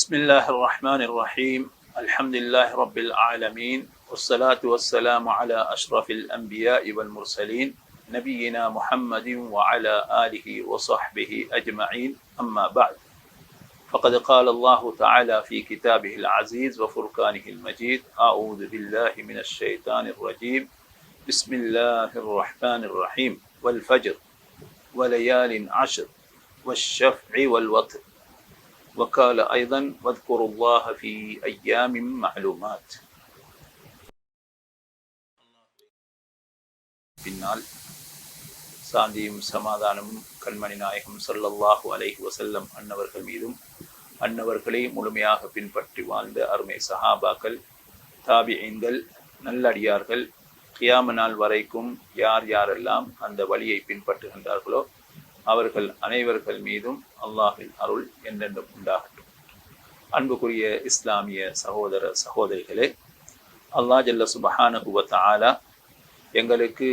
بسم الله الرحمن الرحيم الحمد لله رب العالمين والصلاة والسلام على أشرف الأنبياء والمرسلين نبينا محمد وعلى آله وصحبه أجمعين أما بعد فقد قال الله تعالى في كتابه العزيز وفرقانه المجيد أعوذ بالله من الشيطان الرجيم بسم الله الرحمن الرحيم والفجر وليال عشر والشفع والوتر وقال أيضا واذكروا الله في أيام معلومات பின்னால் சாந்தியும் சமாதானமும் கண்மணி நாயகம் ஸல்லல்லாஹு அலைஹி வஸல்லம் அன்னவர்கள் மீதும் அன்னவர்களை முழுமையாக பின்பற்றி வாழ்ந்த அருமை சஹாபாக்கள் தாபியீன்கள் நல்லடியார்கள் கியாம நாள் வரைக்கும் யார் யாரெல்லாம் அந்த வழியை பின்பற்றுகின்றார்களோ அவர்கள் அனைவர்கள் மீதும் அல்லாஹின் அருள் என்றென்றும் உண்டாகட்டும். அன்புக்குரிய இஸ்லாமிய சகோதர சகோதரிகளே அல்லாஹ் ஜல்ல சுபஹான ஆலா எங்களுக்கு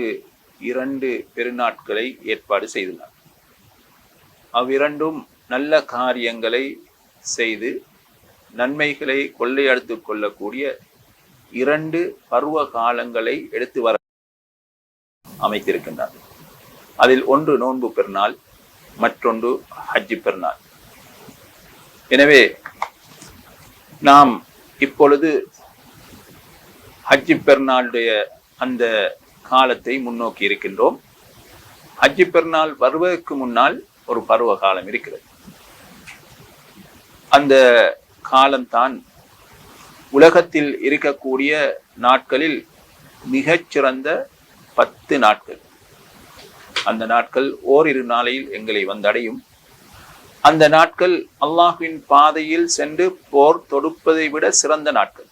இரண்டு பெருநாட்களை ஏற்பாடு செய்துள்ளார். அவ்விரண்டும் நல்ல காரியங்களை செய்து நன்மைகளை கொள்ளையடுத்து கொள்ளக்கூடிய இரண்டு பருவ காலங்களை எடுத்து வர அமைத்திருக்கின்றார்கள். அதில் ஒன்று நோன்பு பெருநாள் மற்றொன்று ஹஜ்ஜி பெருநாள். எனவே நாம் இப்பொழுது ஹஜ்ஜி பெருநாளுடைய அந்த காலத்தை முன்னோக்கி இருக்கின்றோம். ஹஜ்ஜி பெருநாள் வருவதற்கு முன்னால் ஒரு பருவ காலம் இருக்கிறது. அந்த காலம்தான் உலகத்தில் இருக்கக்கூடிய நாட்களில் மிகச்சிறந்த பத்து நாட்கள். அந்த நாட்கள் ஓரிரு நாளையில் எங்களை வந்தடையும். அந்த நாட்கள் அல்லாஹுவின் பாதையில் சென்று போர் தொடுப்பதை விட சிறந்த நாட்கள்.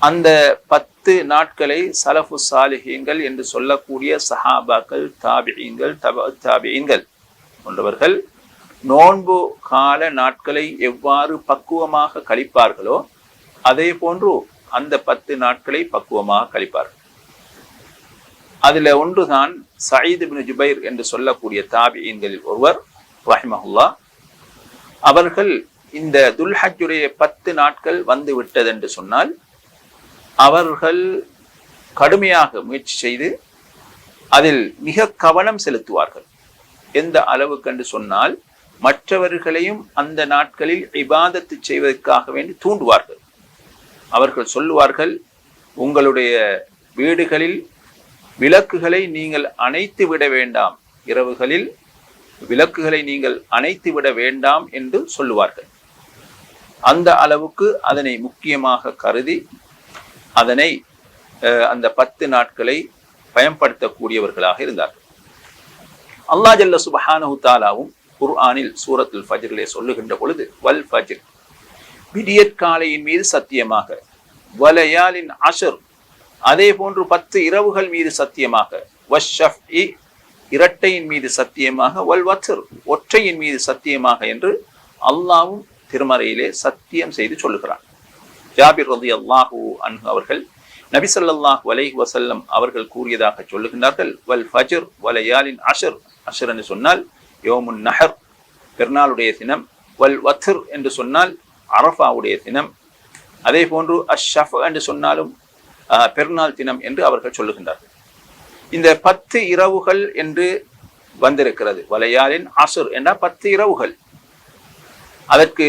அந்த பத்து நாட்களை சலஃபு சாலிஹீங்கள் என்று சொல்லக்கூடிய சஹாபாக்கள் தாபியங்கள் தப தாபியங்கள் போன்றவர்கள் நோன்பு கால நாட்களை எவ்வாறு பக்குவமாக கழிப்பார்களோ அதே போன்று அந்த பத்து நாட்களை பக்குவமாக கழிப்பார்கள். அதில் ஒன்றுதான் சயீத் பின் ஜுபைர் என்று சொல்லக்கூடிய தாபியீன்களில் ஒருவர் ரஹிமஹுல்லா அவர்கள் இந்த துல்ஹஜுடைய பத்து நாட்கள் வந்து விட்டது என்று சொன்னால் அவர்கள் கடுமையாக முயற்சி செய்து அதில் மிக கவனம் செலுத்துவார்கள். எந்த அளவுக்கு என்று சொன்னால் மற்றவர்களையும் அந்த நாட்களில் இபாதத்து செய்வதற்காக வேண்டி தூண்டுவார்கள். அவர்கள் சொல்லுவார்கள் உங்களுடைய வீடுகளில் விளக்குகளை நீங்கள் அணைத்து விட வேண்டாம். இரவுகளில் விளக்குகளை நீங்கள் அணைத்து விட வேண்டாம் என்று சொல்லுவார்கள். அந்த அளவுக்கு அதனை முக்கியமாக கருதி அதனை அந்த பத்து நாட்களை பயன்படுத்தக்கூடியவர்களாக இருந்தார்கள். அல்லா ஜல்ல சுபஹானஹு தாலாவும் குர்ஆனில் சூரத்துல் ஃபஜ்ரிலே சொல்லுகின்ற பொழுது வல் ஃபஜ்ர். விடியற்காலையின் மீது சத்தியமாக வலயாலின் அஷர். அதே போன்று பத்து இரவுகள் மீது சத்தியமாக வஷஃப் இரட்டையின் மீது சத்தியமாக வல் வத்ர் ஒற்றையின் மீது சத்தியமாக என்று அல்லாவும் திருமறையிலே சத்தியம் செய்து சொல்லுகிறான். ஜாபிர் ரதி அல்லாஹூ அன்ஹு அவர்கள் நபிசல்லாஹ் வலை வசல்லம் அவர்கள் கூறியதாக சொல்லுகின்றார்கள் வல் ஃபஜர் வலையாலின் அஷர். அஷர் என்று சொன்னால் யோமுன் நஹர். பெருநாளுடைய தினம் வல் வத்ர் என்று சொன்னால் அரஃபாவுடைய தினம். அதே போன்று அஷஃப் என்று சொன்னாலும் பெருநாள் தினம் என்று அவர்கள் சொல்லுகின்றார்கள். இந்த பத்து இரவுகள் என்று வந்திருக்கிறது. வலையாரின் அசுர் என்றால் பத்து இரவுகள். அதற்கு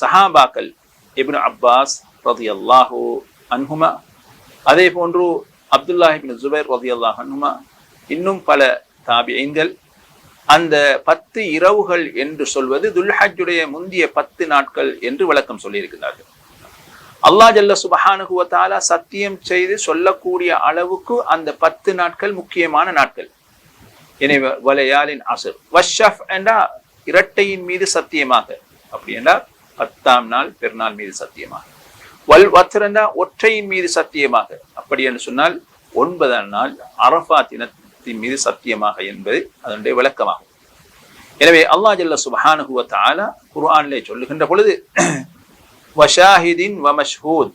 சஹாபாக்கள் இப்னு அப்பாஸ் ரதி அல்லாஹூ அன்ஹுமா அதே போன்று அப்துல்லாஹிபின் ஜுபைர் ரதி அல்லாஹ் அன்ஹுமா இன்னும் பல தாபியங்கள். அந்த பத்து இரவுகள் என்று சொல்வது துல்ஹஜுடைய முந்திய பத்து நாட்கள் என்று விளக்கம் சொல்லியிருக்கிறார்கள். அல்லா ஜல்ல சுபஹானுகுவத்தாலா சத்தியம் செய்து சொல்லக்கூடிய அளவுக்கு அந்த பத்து நாட்கள் முக்கியமான நாட்கள். எனவே வலையாலின் அசர். வஷஃப் என்றா இரட்டையின் மீது சத்தியமாக. அப்படி என்றால் பத்தாம் நாள் பெருநாள் மீது சத்தியமாக. வல் வத்ரந்தா ஒற்றையின் மீது சத்தியமாக. அப்படி என்று சொன்னால் ஒன்பதாம் நாள் அரஃபா தினத்தின் மீது சத்தியமாக என்பது அதனுடைய விளக்கமாகும். எனவே அல்லா ஜல்ல சுபஹானுகுவத்தாலா குர்ஆனிலே சொல்லுகின்ற பொழுது வஷாஹிதின் வமஷ்ஹூத்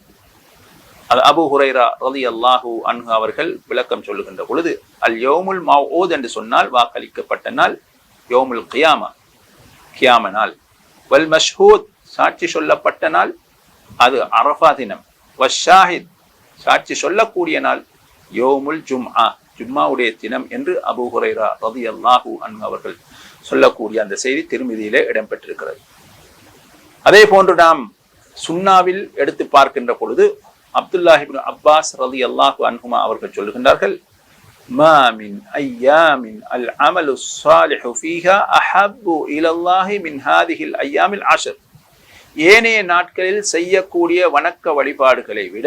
அது அபு ஹுரைரா ரலி அல்லாஹூ அன்ஹு அவர்கள் விளக்கம் சொல்லுகின்ற பொழுது அல் யோமுல் மவுத் என்று சொன்னால் வாக்களிக்கப்பட்ட நாள் யோமுல் கியாமா கியாம நாள். வல் மஷ்ஹூத் சாட்சி சொல்லப்பட்ட நாள் அது அரஃபா தினம். வஷாஹித் சாட்சி சொல்லக்கூடிய நாள் யோமுல் ஜும்ஆ ஜும்மாவுடைய தினம் என்று அபு ஹுரைரா ரதி அல்லாஹூ அன் அவர்கள் சொல்லக்கூடிய அந்த செய்தி திருமதியிலே இடம்பெற்றிருக்கிறது. அதே போன்று நாம் சுன்னாவில் எடுத்து பார்க்கின்ற பொழுது அப்துல்லாஹிபின் அப்பாஸ் ரதி அல்லாஹு அன்ஹுமா அவர்கள் சொல்லுகின்றார்கள் ما من أيام العمل الصالح فيها أحب إلى الله من هذه الأيام العشر ஏனைய நாட்களில் செய்யக்கூடிய வணக்க வழிபாடுகளை விட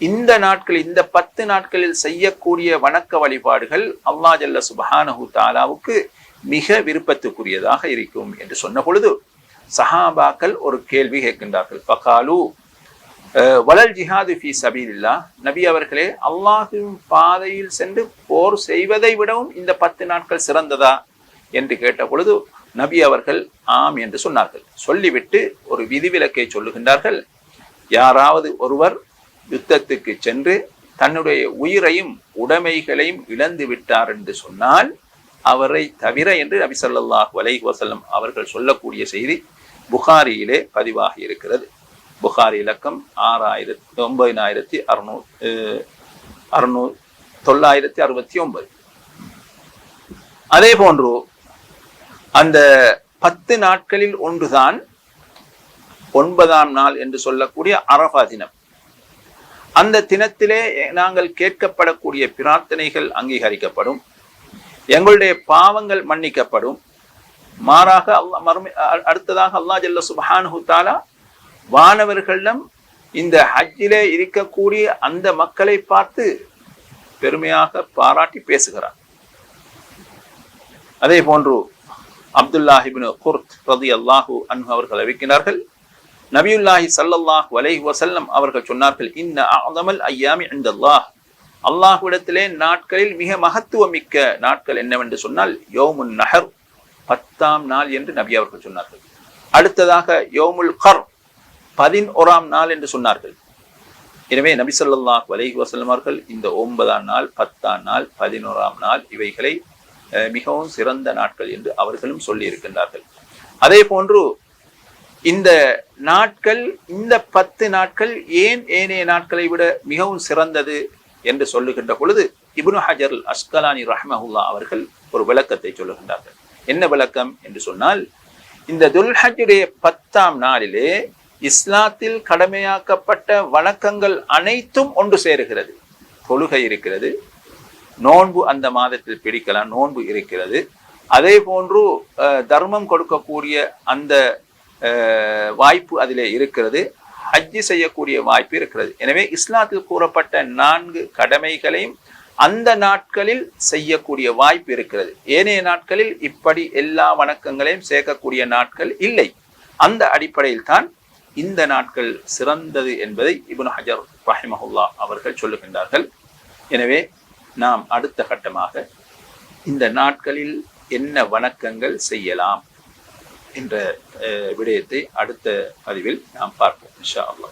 இந்த நாட்கள் இந்த பத்து நாட்களில் செய்யக்கூடிய வணக்க வழிபாடுகள் அல்லா ஜல்ல சுபஹானஹு தாலாவுக்கு மிக விருப்பத்துக்குரியதாக இருக்கும் என்று சொன்ன பொழுது சஹாபாக்கள் ஒரு கேள்வி கேட்கின்றார்கள். பகாலு வளல் ஜிஹாது ஃபி சபீலில்லா நபி அவர்களே அல்லாஹின் பாதையில் சென்று போர் செய்வதை விடவும் இந்த பத்து நாட்கள் சிறந்ததா என்று கேட்ட பொழுது நபி அவர்கள் ஆம் என்று சொன்னார்கள். சொல்லிவிட்டு ஒரு விதிவிலக்கை சொல்லுகின்றார்கள். யாராவது ஒருவர் யுத்தத்துக்கு சென்று தன்னுடைய உயிரையும் உடைமைகளையும் இழந்து விட்டார் என்று சொன்னால் அவரை தவிர என்று நபி சொல்லாஹ் அலைஹி வசல்லம் அவர்கள் சொல்லக்கூடிய செய்தி புகாரியிலே பதிவாகி இருக்கிறது. புகாரி இலக்கம் ஆறாயிரத்தி ஒன்பதினாயிரத்தி அறுநூ அறுநூ தொள்ளாயிரத்தி அறுபத்தி ஒன்பது. அதே போன்று அந்த பத்து நாட்களில் ஒன்றுதான் ஒன்பதாம் நாள் என்று சொல்லக்கூடிய அரபா தினம். அந்த தினத்திலே நாங்கள் கேட்கப்படக்கூடிய பிரார்த்தனைகள் அங்கீகரிக்கப்படும். எங்களுடைய பாவங்கள் மன்னிக்கப்படும். மாறாக அல்லா மறுமை அடுத்ததாக அல்லா ஜல்ல சுபஹானு தாலா வானவர்களிடம் இந்த ஹஜ்ஜிலே இருக்கக்கூடிய அந்த மக்களை பார்த்து பெருமையாக பாராட்டி பேசுகிறார். அதே போன்று அப்துல்லாஹிபின் குர்த் ரதி அல்லாஹூ அன்ஹு அவர்கள் அறிவிக்கிறார்கள் நபியுல்லாஹி சல்லல்லாஹ் வலை வசல்லம் அவர்கள் சொன்னார்கள் இன்ன அஅதமல் ஐயாமி இந்தல்லாஹ் அல்லாஹ்விடத்திலே நாட்களில் மிக மகத்துவமிக்க நாட்கள் என்னவென்று சொன்னால் யோமுன் நஹர் பத்தாம் நாள் என்று நபி அவர்கள் சொன்னார்கள். அடுத்ததாக யோமுல் கர் பதினோராம் நாள் என்று சொன்னார்கள். எனவே நபி ஸல்லல்லாஹு வலைஹி வஸல்லம் அவர்கள் இந்த ஒன்பதாம் நாள் பத்தாம் நாள் பதினோராம் நாள் இவைகளை மிகவும் சிறந்த நாட்கள் என்று அவர்களும் சொல்லி இருக்கின்றார்கள் அதே போன்று இந்த நாட்கள் இந்த பத்து நாட்கள் ஏன் ஏனைய நாட்களை விட மிகவும் சிறந்தது என்று சொல்லுகின்ற பொழுது இப்னு ஹஜர் அஸ்கலானி ரஹ்மஹுல்லா அவர்கள் ஒரு விளக்கத்தை சொல்லுகின்றார்கள். என்ன விளக்கம் என்று சொன்னால் இந்த துல்ஹஜுடைய பத்தாம் நாளிலே இஸ்லாத்தில் கடமையாக்கப்பட்ட வணக்கங்கள் அனைத்தும் ஒன்று சேருகிறது. தொழுகை இருக்கிறது நோன்பு அந்த மாதத்தில் பிடிக்கலாம் நோன்பு இருக்கிறது. அதே போன்று தர்மம் கொடுக்கக்கூடிய அந்த வாய்ப்பு அதிலே இருக்கிறது ஹஜ்ஜி செய்யக்கூடிய வாய்ப்பு இருக்கிறது. எனவே இஸ்லாத்தில் கூறப்பட்ட நான்கு கடமைகளையும் அந்த நாட்களில் செய்யக்கூடிய வாய்ப்பு இருக்கிறது. ஏனைய நாட்களில் இப்படி எல்லா வணக்கங்களையும் சேர்க்கக்கூடிய நாட்கள் இல்லை. அந்த அடிப்படையில் தான் இந்த நாட்கள் சிறந்தது என்பதை இபுன் ஹஜர் ரஹிமஹுல்லா அவர்கள் சொல்லுகின்றார்கள். எனவே நாம் அடுத்த கட்டமாக இந்த நாட்களில் என்ன வணக்கங்கள் செய்யலாம் என்ற விடயத்தை அடுத்த பதிவில் நாம் பார்ப்போம் இன்ஷா அல்லா